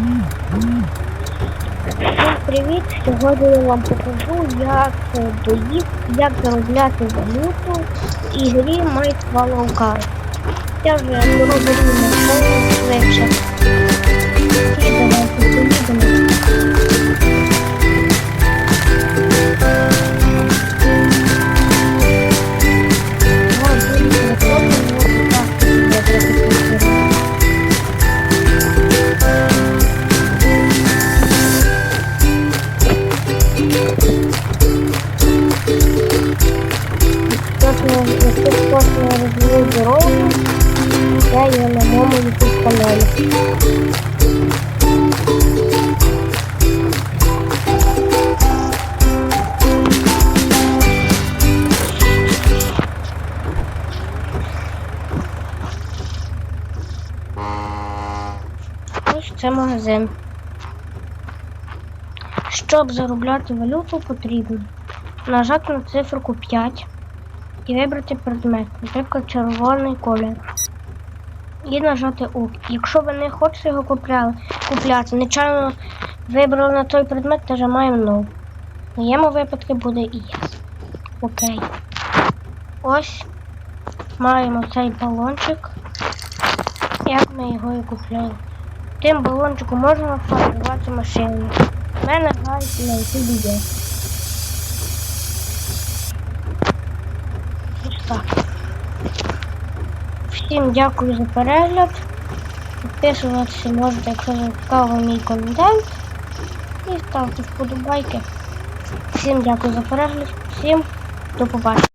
Всім привіт! Сьогодні я вам покажу, як доїхати, як заробляти валюту в ігрі Майт Card. Я вже розумію на швидше. Кожного, якщо кожного розвиву дорогу, я є на моєму YouTube каналі. Це магазин. Щоб заробляти валюту, потрібно нажати на циферку 5 і вибрати предмет, наприклад, червоний колір. І нажати ОК. Якщо ви не хочете його купляли, купляти, нечайно вибрали на той предмет, нажимаємо No. В моєму випадку буде і Yes. Окей. Ось маємо цей балончик. Як ми його і купляли. Тим балончиком можна фарбувати машину. У мене грають на ютубі є. Ось так. Всім дякую за перегляд. Підписуватися можете, якщо цікаво мій контент. І ставте вподобайки. Всім дякую за перегляд. Всім до побачення.